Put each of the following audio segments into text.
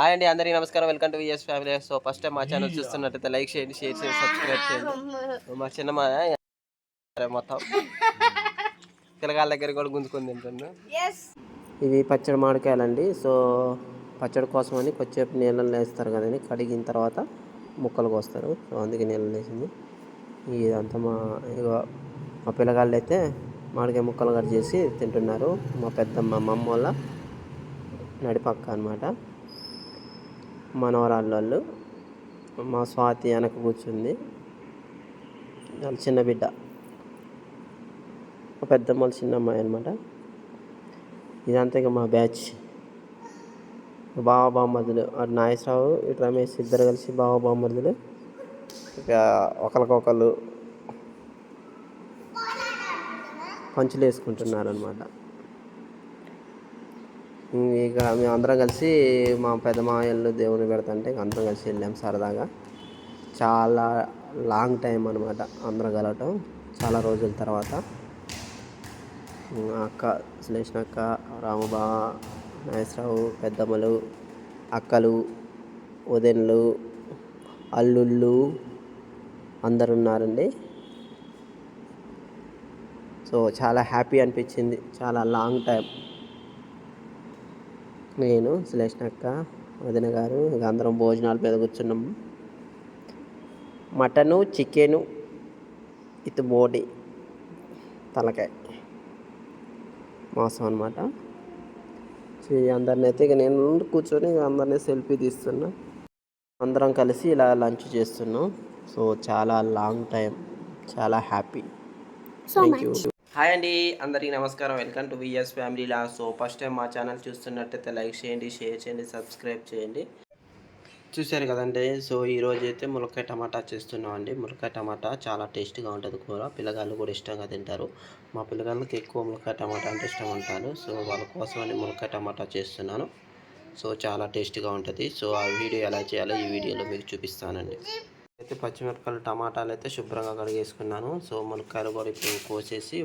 Hi అండి అందరికీ నమస్కారం. Welcome to V S family so first time మా ఛానల్ చూస్తున్నట్టయితే లైక్ చేయండి షేర్ చేయండి సబ్స్క్రైబ్ చేయండి. మా చిన్నమ్మ మొత్తం. పిల్లగాళ్ళ దగ్గర కూడా గుంజుకొని తింటాను ఇవి పచ్చడి మామిడికాయలండి. సో పచ్చడి కోసం అని కొద్దిసేపు నీళ్ళని వేస్తారు కదండి. కడిగిన తర్వాత ముక్కలు కోస్తారు. సో అందుకే నీళ్ళని వేసింది. ఇదంతా మా ఇగో మా పిల్లగాళ్ళు అయితే మామిడికాయ ముక్కలు కట్ చేసి తింటున్నారు. మా పెద్దమ్మ మా అమ్మ వాళ్ళ నడిపక్క అనమాట మనవరాళ్ళు వాళ్ళు మా స్వాతి వెనక కూర్చుంది. వాళ్ళ చిన్న బిడ్డ. పెద్దమ్మ వాళ్ళ చిన్న అమ్మాయి అనమాట ఇదంతా ఇక మా బ్యాచ్. బావ బామ్మర్దులు అటు నాగేశ్వరరావు ఇటు రమేష్ ఇద్దరు కలిసి బావ బామ్మర్దులు. ఇక ఒకరికొకరు పంచులు వేసుకుంటున్నారు అనమాట ఇక మేము అందరం కలిసి మా పెద్ద దేవుని పెడతంటే ఇక అందరం కలిసి వెళ్ళాం సరదాగా. చాలా లాంగ్ టైం అనమాట అందరం కలవటం చాలా రోజుల తర్వాత. అక్క సులేష్ణ అక్క రామబా నాగేశ్వరరావు పెద్దమ్మలు అక్కలు ఉదయన్లు అల్లుళ్ళు అందరు ఉన్నారండి. సో చాలా హ్యాపీ అనిపించింది చాలా లాంగ్ టైం. నేను సులేష్ణ అక్క వదిన గారు ఇక అందరం భోజనాల మీద కూర్చున్నాము మటను చికెను ఇత్ బోటి తలకాయ మాంసం అనమాట సో ఈ అందరిని అయితే ఇక నేను కూర్చొని ఇక అందరినీ సెల్ఫీ తీస్తున్నా. అందరం కలిసి ఇలా లంచ్ చేస్తున్నాం. సో చాలా లాంగ్ టైం చాలా హ్యాపీ. థ్యాంక్ యూ హాయ్ అండి అందరికీ నమస్కారం. వెల్కమ్ టు విఎస్ ఫ్యామిలీలా సో ఫస్ట్ టైం మా ఛానల్ చూస్తున్నట్టయితే లైక్ చేయండి షేర్ చేయండి సబ్స్క్రైబ్ చేయండి. చూశారు కదండి సో ఈరోజు అయితే ములక్కాయ టమాటా చేస్తున్నాం అండి ములక్కాయ టమాటా చాలా టేస్ట్గా ఉంటుంది కూర. పిల్లగాళ్ళు కూడా ఇష్టంగా తింటారు. మా పిల్లగాళ్ళకి ఎక్కువ ములక్కాయ టమాటా అంటే ఇష్టం ఉంటారు. సో వాళ్ళ కోసమని ములక్కాయ టమాటా చేస్తున్నాను. సో చాలా టేస్ట్గా ఉంటుంది. సో ఆ వీడియో ఎలా చేయాలో ఈ వీడియోలో మీకు చూపిస్తానండి. అయితే పచ్చిమిరపకాయలు టమాటాలు అయితే శుభ్రంగా కడిగేసుకున్నాను. సో ములక్కాయలు కూడా ఇప్పుడు కోసేసి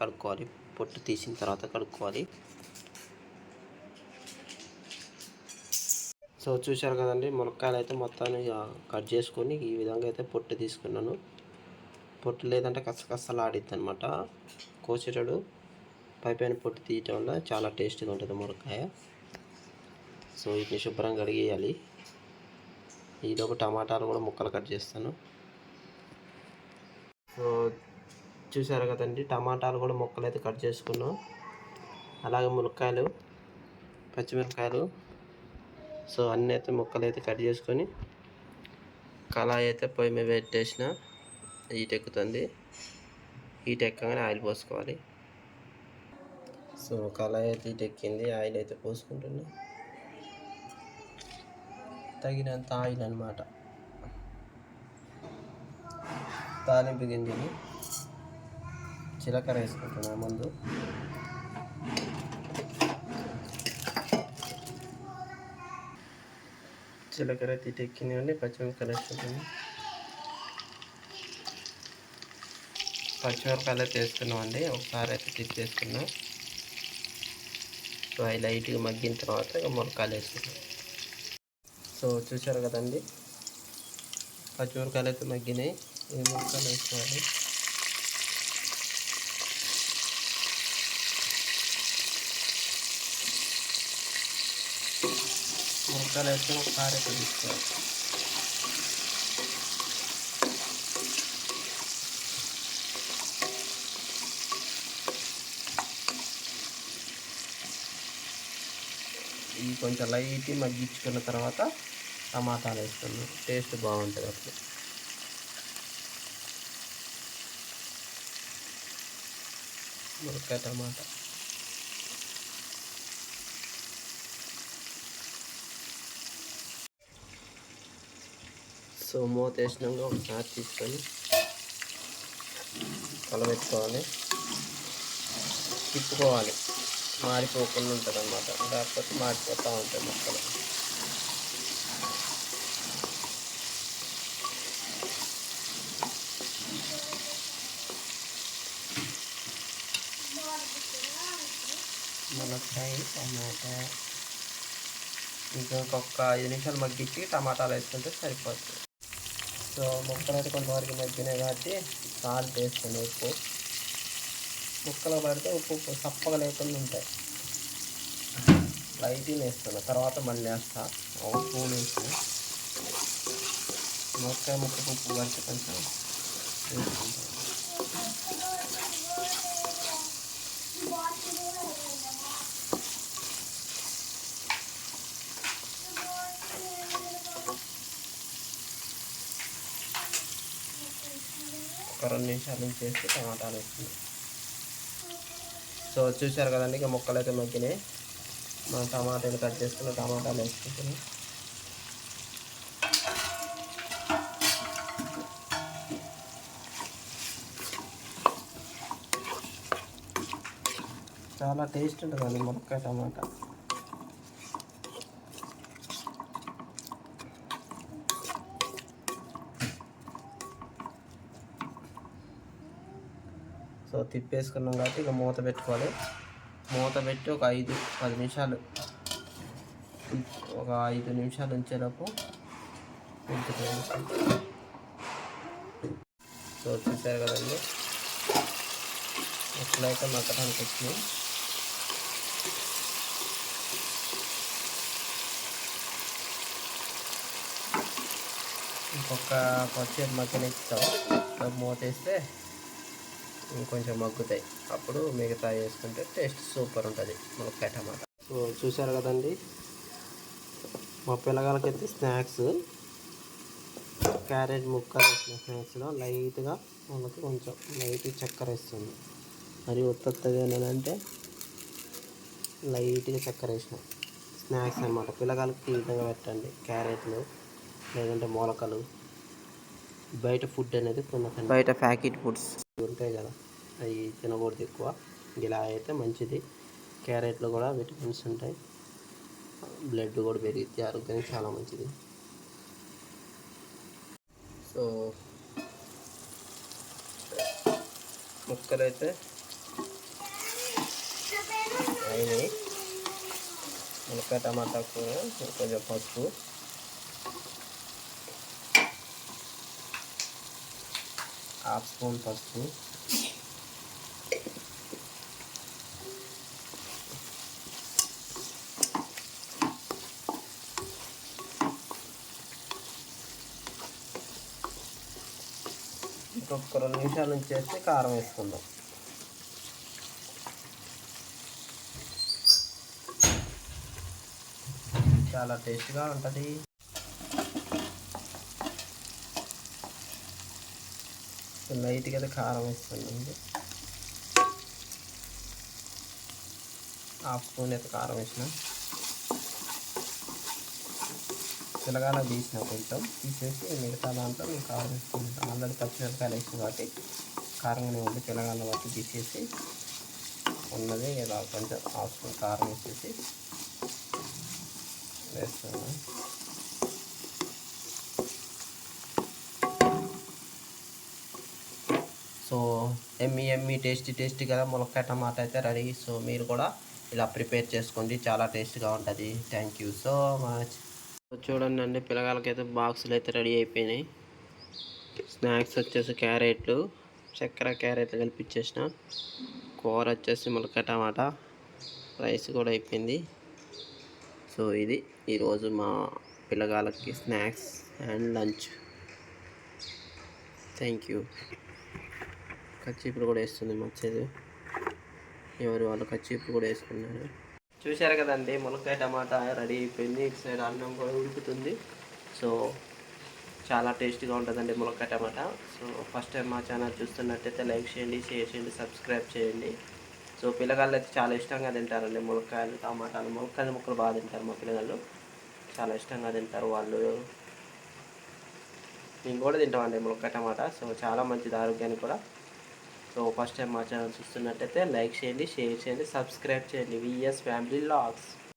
కడుక్కోవాలి. పొట్టు తీసిన తర్వాత కడుక్కోవాలి. సో చూశారు కదండి మునక్కాయలు అయితే మొత్తాన్ని కట్ చేసుకొని ఈ విధంగా అయితే పొట్టు తీసుకున్నాను. పొట్టు లేదంటే కసకసలాడిద్ది అనమాట కోసేటడు పై పైన పొట్టు తీయటం వల్ల చాలా టేస్టీగా ఉంటుంది మునక్కాయ. సో వీటిని శుభ్రంగా కడిగేయాలి. ఈలోపు టమాటాలు కూడా ముక్కలు కట్ చేస్తాను. సో చూసారు కదండి టమాటాలు కూడా ముక్కలు అయితే కట్ చేసుకున్నాం. అలాగే మునక్కాయలు పచ్చిమిరపకాయలు. సో అన్నీ అయితే ముక్కలు అయితే కట్ చేసుకొని కళాయి అయితే పొయ్యి మీద పెట్టేసిన హీట్ ఎక్కుతుంది. హీట్ ఎక్కగానే ఆయిల్ పోసుకోవాలి. సో కళాయి అయితే హీట్ ఎక్కింది ఆయిల్ అయితే పోసుకుంటున్నా. తగినంత ఆయిల్ అనమాట తాలింపు గింజలు. జీలకర్ర వేసుకుంటున్నా ముందు. జీలకర్ర తీటెక్కినాయండి పచ్చిమిరపకాయలు వేసుకుంటాను పచ్చిమిరపకాయలు అయితే వేసుకున్నామండి ఒకసారి అయితే తిప్పేసుకున్నాం సో అవి లైట్గా మగ్గిన తర్వాత ఇక మురకాయలు వేసుకున్నాం సో చూసారు కదండి? పచ్చిమిరకాయలు అయితే మగ్గినాయి. ఈ మురకాయలు వేసుకోవాలి. మురకాయలు వేసుకొని ఒకసారి అయితే తీసుకోవాలి ఇవి కొంచెం లైట్ మగ్గించుకున్న తర్వాత టమాటాలు వేసుకున్నాం టేస్ట్ బాగుంటుంది అప్పుడు. మురక్కాయ టమాటా. సో మూత వేసినాక ఒకసారి తీసుకొని కలబెట్టుకోవాలి. తిప్పుకోవాలి. మారిపోకుండా ఉంటుంది అనమాట లేకపోతే మారిపోతూ ఉంటాయి మొక్కలు మునక్కాయ టమాటా. ఇంకా ఇంకొక ఐదు నిమిషాలు మగ్గించి టమాటాలు వేసుకుంటే సరిపోతుంది. సో ముక్కలు అయితే కొంతవరకు మగ్గినాయి కాబట్టి సాల్ట్ వేసుకుని ఉప్పు ముక్కలు పడితే ఉప్పు ఉప్పు సప్పగా లేకుండా ఉంటాయి. లైట్గా వేస్తున్నా. తర్వాత మళ్ళీ వేస్తా. ఒక స్పూన్ వేసిన ముక్క ముక్క ఉప్పు పడితే కొంచెం వేసుకుంటాను ఒక రెండు నిమిషాల నుంచి టమాటాలు వేసుకున్నాం సో చూసారు కదండి ఇక మొక్కలు అయితే మగ్గినాయి. మనం టమాటాలు కట్ చేసుకున్న టమాటాలు వేసుకుంటున్నాం. చాలా టేస్ట్ ఉంటుందండి మొక్క టమాటా. సో తిప్పేసుకున్నాం కాబట్టి ఇక మూత పెట్టుకోవాలి. మూత పెట్టి ఒక ఐదు పది నిమిషాలు ఒక ఐదు నిమిషాలు ఉంచేలోపు సో చూసారు కదండి. ఎట్లయితే మక్కడానికి వచ్చినాయి ఇంకొక ఇస్తాం మూత వేస్తే ఇంకొంచెం మగ్గుతాయి. అప్పుడు మిగతా వేసుకుంటే టేస్ట్ సూపర్ ఉంటుంది. మునక్కాయ టమాటా సో చూసారు కదండి? మా పిల్లగాలకైతే స్నాక్స్ క్యారెట్ ముక్కలు వేసిన స్నాక్స్లో లైట్గా మనకు కొంచెం లైట్ చక్కెర వేస్తుంది. మరి ఉత్తత్తగా ఏంటంటే లైట్గా చక్కెర వేసిన స్నాక్స్ అనమాట పిల్లగాలకి ఈ విధంగా పెట్టండి. క్యారెట్లు లేదంటే మొలకలు బయట ఫుడ్ అనేది కొన్ని బయట ప్యాకెట్ ఫుడ్స్. ఉంటాయి కదా అవి తినకూడదు ఎక్కువ. ఇలా అయితే మంచిది. క్యారెట్లో కూడా విటమిన్స్ ఉంటాయి. బ్లడ్ కూడా పెరిగితే ఆరోగ్యానికి చాలా మంచిది. సో ముక్కలు అయితే అయినాయి. మునక్కాయ టమాటా కూర కొంచెం పసుపు. హాఫ్ స్పూన్ పసుపు. ఇంకొక రెండు నిమిషాల నుంచి వేస్తే కారం వేసుకుందాం. చాలా టేస్ట్గా ఉంటుంది. లైట్గా అయితే కారం వేస్తుందండి హాఫ్ స్పూన్ అయితే కారం వేసిన. తెలంగాణ తీసిన కొంచెం. తీసేసి మిగతా దాంట్లో నేను కారం వేసుకుంటాం ఆల్రెడీ పచ్చిమిరపకాయలు వేసిన కాబట్టి కారంగానే ఉంది. తెలంగాణ బట్టి తీసేసి ఉన్నది ఇలా కొంచెం హాఫ్ స్పూన్ కారం వేసేసి వేస్తున్నాను. సో ఎమ్మి ఎమ్మి టేస్టీ టేస్టీ కదా ములక్కాయ టమాటా అయితే రెడీ. సో మీరు కూడా ఇలా ప్రిపేర్ చేసుకోండి. చాలా టేస్ట్గా ఉంటుంది. Thank you so much. చూడండి అండి పిల్లగాలకైతే బాక్సులు అయితే రెడీ అయిపోయినాయి. స్నాక్స్ వచ్చేసి క్యారెట్లు చక్కెర క్యారెట్లు కలిపిచ్చేసిన. కూర వచ్చేసి ములక్కాయ టమాటా. రైస్ కూడా అయిపోయింది. సో ఇది ఈరోజు మా పిల్లగాళ్ళకి snacks and lunch. Thank you. కచ్చిపులు కూడా వేస్తుంది మచ్చేది ఎవరు వాళ్ళు కచ్చిపులు కూడా వేసుకున్నారు. చూశారు కదండి మునక్కాయ టమాటా రెడీ అయిపోయింది. ఇటు సైడ్ అన్నం కూడా ఉడుకుతుంది. సో చాలా టేస్టీగా ఉంటుందండి మునక్కాయ టమాటా. సో ఫస్ట్ టైం మా ఛానల్ చూస్తున్నట్టయితే లైక్ చేయండి షేర్ చేయండి సబ్స్క్రైబ్ చేయండి. సో పిల్లగాళ్ళు అయితే చాలా ఇష్టంగా తింటారండి మునక్కాయలు టమాటాలు. మునక్కాయలు ముక్కలు బాగా తింటారు మా పిల్లగాళ్ళు. చాలా ఇష్టంగా తింటారు వాళ్ళు. మేము కూడా తింటామండి మునక్కాయ టమాటా. సో చాలా మంచిది ఆరోగ్యానికి కూడా. సో ఫస్ట్ టైం మా ఛానల్ చూస్తున్నట్టయితే లైక్ చేయండి షేర్ చేయండి సబ్స్క్రైబ్ చేయండి. V S family vlogs